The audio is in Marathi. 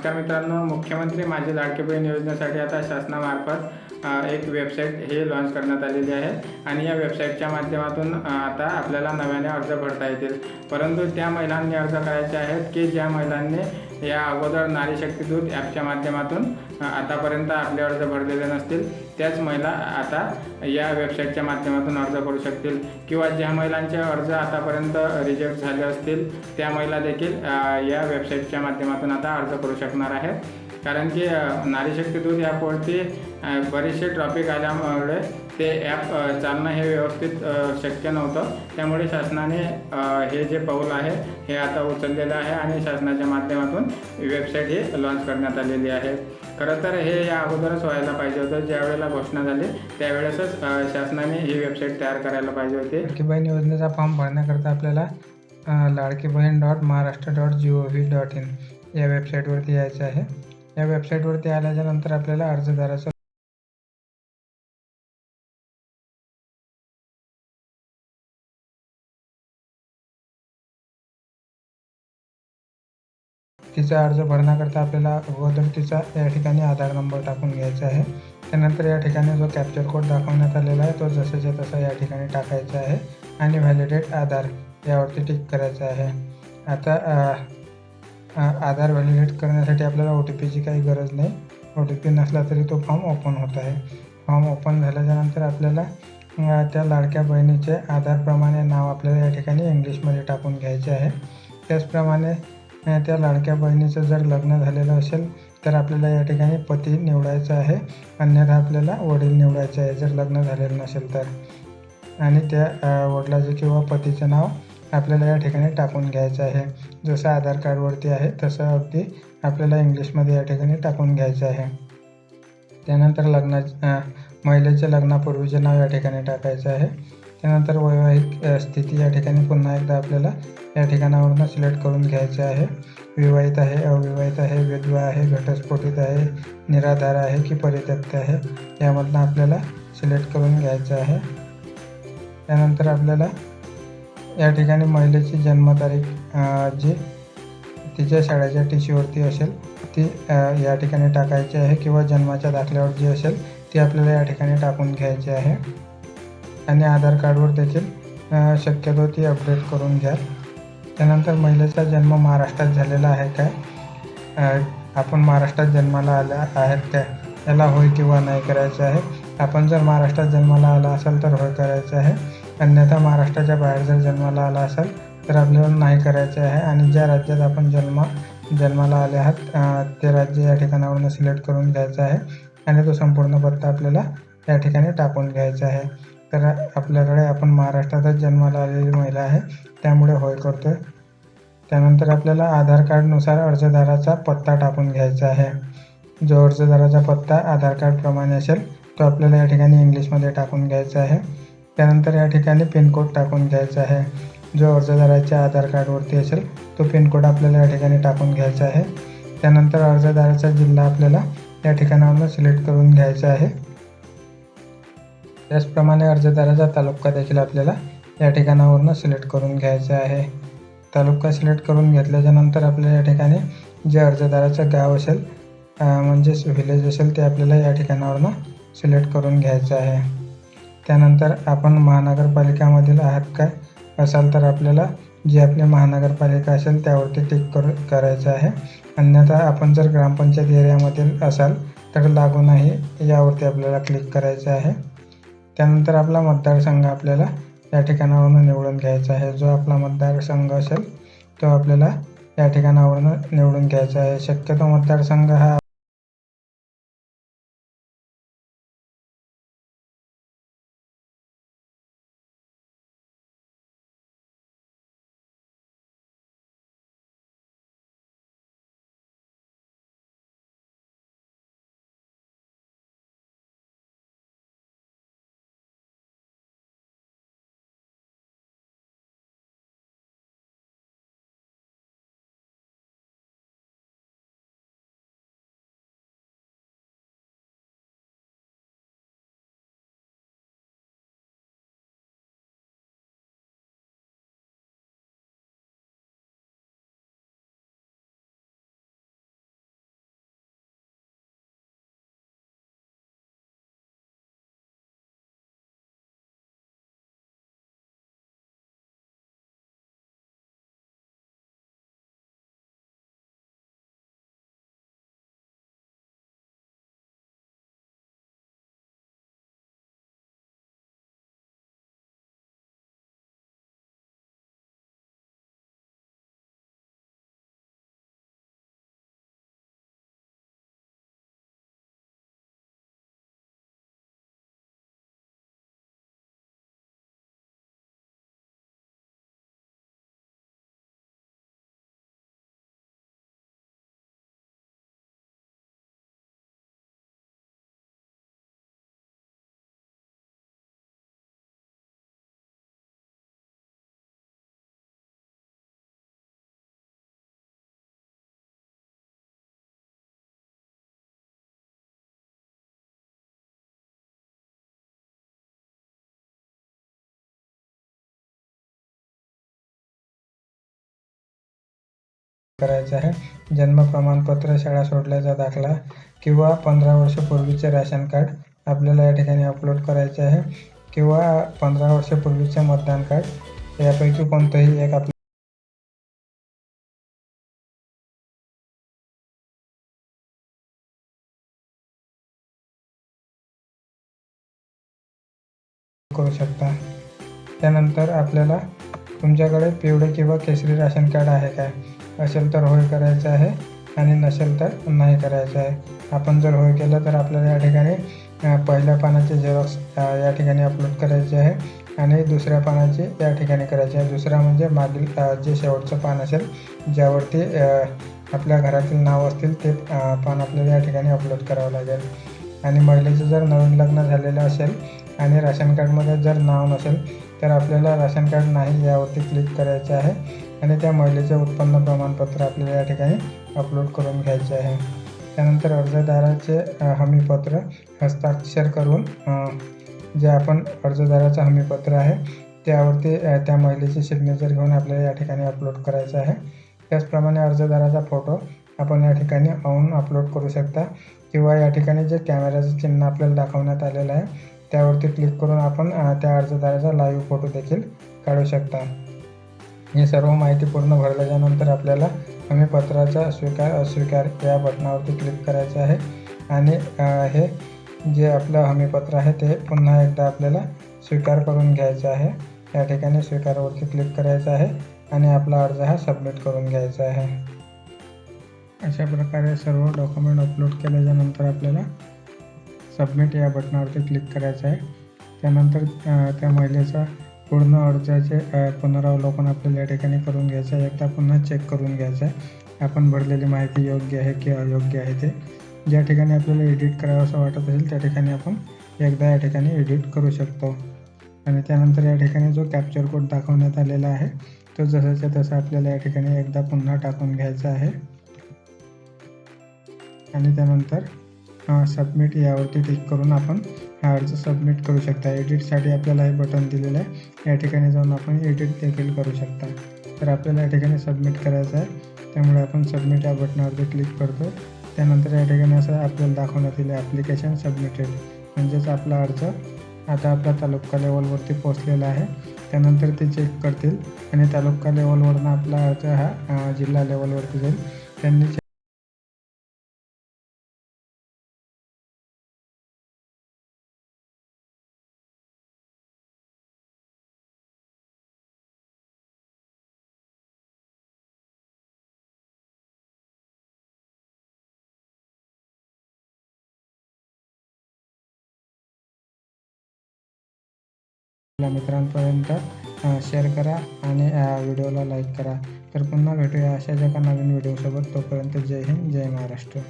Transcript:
नमस्कार मित्रांनो मुख्यमंत्री माझी लाडकी बहीण योजनेसाठी आता शासनामार्फत एक वेबसाईट हे लॉन्च करण्यात आलेली आहे. आणि या वेबसाईटच्या माध्यमातून आता आपल्याला नव्याने अर्ज भरता येतील. परंतु त्या महिलांनी अर्ज करायचे आहेत की ज्या महिलांनी या अगोदर नारी शक्ती दूत ॲपच्या माध्यमातून आतापर्यंत आपले अर्ज भरलेले नसतील त्याच महिला आता या वेबसाईटच्या माध्यमातून अर्ज करू शकतील. किंवा ज्या महिलांचे अर्ज आतापर्यंत रिजेक्ट झाले असतील त्या महिला देखील या वेबसाईटच्या माध्यमातून आता अर्ज करू शकणार आहेत. कारण की अ, नारी शक्ती ॲपवरती बरेचसे ट्रॉफिक आल्यामुळे ते ॲप चालणं हे व्यवस्थित शक्य नव्हतं. त्यामुळे शासनाने हे जे पाऊल आहे हे आता उचललेलं आहे आणि शासनाच्या माध्यमातून वेबसाईट ही लॉन्च करण्यात आलेली आहे. खरं तर हे या अगोदरच व्हायला पाहिजे होतं. ज्यावेळेला घोषणा झाली त्यावेळेसच शासनाने ही वेबसाईट तयार करायला पाहिजे होती. लाडकी बहीण योजनेचा फॉर्म भरण्याकरता आपल्याला Ladki Bahin dot Maharashtra dot G O V dot in या वेबसाईटवरती यायचं आहे. या वेबसाईटवरती आल्याच्यानंतर आपल्याला अर्जदाराचं तिचा अर्ज भरण्याकरता आपल्याला अगोदर तिचा या ठिकाणी आधार नंबर टाकून घ्यायचा आहे. त्यानंतर या ठिकाणी जो कॅप्चर कोड दाखवण्यात आलेला आहे तो जसाच्या तसा या ठिकाणी टाकायचा आहे आणि व्हॅलिडेट आधार यावरती टिक करायचं आहे. आता आधार व्हॅलिडेट करण्यासाठी आपल्याला ओ टी पीची काही गरज नाही. ओ टी पी नसला तरी तो फॉर्म ओपन होत आहे. फॉर्म ओपन झाल्याच्यानंतर आपल्याला त्या लाडक्या बहिणीचे आधारप्रमाणे नाव आपल्याला या ठिकाणी इंग्लिशमध्ये टाकून घ्यायचे आहे. त्याचप्रमाणे त्या लाडक्या बहिणीचं जर लग्न झालेलं असेल तर आपल्याला या ठिकाणी पती निवडायचा आहे. अन्यथा आपल्याला वडील निवडायचे आहे जर लग्न झालेलं नसेल तर. आणि त्या वडिलाचे किंवा पतीचं नाव आपल्याला या ठिकाणी टाकून घ्यायचं आहे. जसं आधार कार्डवरती आहे तसं अगदी आपल्याला इंग्लिशमध्ये या ठिकाणी टाकून घ्यायचं आहे. त्यानंतर लग्ना महिलेच्या महिलेचे लग्नापूर्वीचे नाव या ठिकाणी टाकायचं आहे त्यानंतर वैवाहिक स्थिती या ठिकाणी पुन्हा एकदा आपल्याला या ठिकाणावरून सिलेक्ट करून घ्यायचं आहे. विवाहित आहे अविवाहित आहे विधवा आहे घटस्फोटित आहे निराधार आहे की परित्यक्त आहे यामधनं आपल्याला सिलेक्ट करून घ्यायचं आहे. त्यानंतर आपल्याला या ठिकाणी महिलेची जन्मतारीख जी तिच्या शाळेच्या टी सीवरती असेल ती या ठिकाणी टाकायची आहे किंवा जन्माच्या दाखल्यावर जी असेल ती आपल्याला या ठिकाणी टाकून घ्यायची आहे. आणि आधार कार्डवर देखील शक्यतो ती अपडेट करून घ्या. त्यानंतर महिलेचा जन्म महाराष्ट्रात झालेला आहे काय? आपण महाराष्ट्रात जन्माला आल्या आहेत काय याला होय किंवा नाही करायचं आहे. आपण जर महाराष्ट्रात जन्माला आला असाल तर होय करायचं आहे. अन्यथा महाराष्ट्राच्या बाहेर जर जन्माला आला असाल तर आपल्याला नाही करायचे आहे. आणि ज्या राज्यात आपण जन्म जन्माला आले आहात ते राज्य या ठिकाणावरून सिलेक्ट करून घ्यायचं आहे. आणि तो संपूर्ण पत्ता आपल्याला या ठिकाणी टाकून घ्यायचा आहे. तर आपल्याकडे आपण महाराष्ट्रातच जन्माला आलेली महिला आहे त्यामुळे होय करतोय. त्यानंतर आपल्याला आधार कार्डनुसार अर्जदाराचा पत्ता टाकून घ्यायचा आहे. जो अर्जदाराचा पत्ता आधार कार्डप्रमाणे असेल तो आपल्याला या ठिकाणी इंग्लिशमध्ये टाकून घ्यायचा आहे. त्यानंतर या ठिकाणी पिनकोड टाकून घ्यायचा आहे. जो अर्जदाराच्या आधार कार्डवरती असेल तो पिनकोड आपल्याला या ठिकाणी टाकून घ्यायचा आहे. त्यानंतर अर्जदाराचा जिल्हा आपल्याला या ठिकाणावरून सिलेक्ट करून घ्यायचा आहे. त्याचप्रमाणे अर्जदाराचा तालुका देखील आपल्याला या ठिकाणावरून सिलेक्ट करून घ्यायचा आहे. तालुका सिलेक्ट करून घेतल्याच्या नंतर आपल्याला या ठिकाणी जे अर्जदाराचं गाव असेल म्हणजेच व्हिलेज असेल ते आपल्याला या ठिकाणावरून सिलेक्ट करून घ्यायचं आहे. त्यानंतर आपण महानगरपालिकामधील आहात काय असाल तर आपल्याला जी आपली महानगरपालिका असेल त्यावरती टिक करू करायचं आहे. अन्यथा आपण जर ग्रामपंचायत एरियामधील असाल तर लागू नाही यावरती आपल्याला क्लिक करायचं आहे. त्यानंतर आपला मतदारसंघ आपल्याला या ठिकाणावरून निवडून घ्यायचा आहे. जो आपला मतदारसंघ असेल तो आपल्याला या ठिकाणावरून निवडून घ्यायचा आहे. शक्यतो मतदारसंघ हा करायचं आहे. जन्म प्रमाणपत्र शाळा सोडल्याचा दाखला किंवा पंधरा वर्षापूर्वीचे राशन कार्ड आपल्याला या ठिकाणी अपलोड करायचे आहे. किंवा पंधरा वर्षापूर्वीचे मतदान कार्ड यापैकी कोणतंही एक आपलं करू शकता. त्यानंतर आपल्याला तुमच्याकडे पिवळे किंवा केसरी राशन कार्ड आहे काय? असेल तर होय करायचं आहे आणि नसेल तर नाही करायचं आहे. आपण जर होय केलं तर आपल्याला या ठिकाणी पहिल्या पानाचे झेरॉक्स या ठिकाणी अपलोड करायचे आहे आणि दुसऱ्या पानाचे या ठिकाणी करायचे आहे. दुसरा म्हणजे मागील जे शेवटचं पान असेल ज्यावरती आपल्या घरातील नाव असतील ते पान आपल्याला या ठिकाणी अपलोड करावं लागेल. आणि महिलेचं जर नवीन लग्न झालेलं असेल आणि राशन कार्डमध्ये जर नाव नसेल तर आपल्याला राशन कार्ड नाही यावरती क्लिक करायचे आहे. आणि त्या महिलेचे उत्पन्न प्रमाणपत्र आपल्याला या ठिकाणी अपलोड करून घ्यायचे आहे. त्यानंतर अर्जदाराचे हमीपत्र हस्ताक्षर करून जे आपण अर्जदाराचं हमीपत्र आहे त्यावरती त्या महिलेचे सिग्नेचर घेऊन आपल्याला या ठिकाणी अपलोड करायचं आहे. त्याचप्रमाणे अर्जदाराचा फोटो आपण या ठिकाणी ऑन अपलोड करू शकता. किंवा या ठिकाणी जे कॅमेऱ्याचं चिन्ह आपल्याला दाखवण्यात आलेलं आहे त्यावरती क्लिक करून आपण त्या अर्जदाराचा लाईव्ह फोटो देखील काढू शकता. हे सर्व माहिती पूर्ण भरल्याच्यानंतर आपल्याला हमीपत्राचा स्वीकार अस्वीकार या बटनावरती क्लिक करायचं आहे. आणि हे जे आपलं हमीपत्र आहे ते पुन्हा एकदा आपल्याला स्वीकार करून घ्यायचं आहे. या ठिकाणी स्वीकारवरती क्लिक करायचं आहे आणि आपला अर्ज हा सबमिट करून घ्यायचा आहे. अशा प्रकारे सर्व डॉक्युमेंट अपलोड केल्याच्यानंतर आपल्याला सबमिट या बटनावरती क्लिक करायचं आहे. त्यानंतर त्या महिलेचा पूर्ण अर्जाचे पुनरावलोकन आपल्याला या ठिकाणी करून घ्यायचं आहे. एकदा पुन्हा चेक करून घ्यायचं आहे. आपण भरलेली माहिती योग्य आहे की अयोग्य आहे ते. ज्या ठिकाणी आपल्याला एडिट करावं असं वाटत असेल त्या ठिकाणी आपण एकदा या ठिकाणी एडिट करू शकतो. आणि त्यानंतर या ठिकाणी जो कॅप्चर कोड दाखवण्यात आलेला आहे तो जसाच्या तसा आपल्याला या ठिकाणी एकदा पुन्हा टाकून घ्यायचा आहे. आणि त्यानंतर सबमिट यावरती क्लिक करून आपण हा अर्ज सबमिट करू शकता. एडिटसाठी आपल्याला हे बटन दिलेलं आहे. या ठिकाणी जाऊन आपण एडिट देखील करू शकता. तर आपल्याला या ठिकाणी सबमिट करायचं आहे. त्यामुळे आपण सबमिट या बटनावरती क्लिक करतो. त्यानंतर या ठिकाणी असं आपल्याला दाखवण्यात येईल ॲप्लिकेशन सबमिटेड म्हणजेच आपला अर्ज आता आपला तालुका लेवलवरती पोहोचलेला आहे. त्यानंतर ते चेक करतील. आणि तालुका लेवलवरनं आपला अर्ज हा जिल्हा लेवलवरती जाईल. त्यांनी आपल्या मित्रांपर्यंत शेअर करा आणि व्हिडिओला लाईक करा. तर पुन्हा भेटूया अशाच एका नवीन व्हिडिओसोबत. तोपर्यंत जय हिंद जय महाराष्ट्र.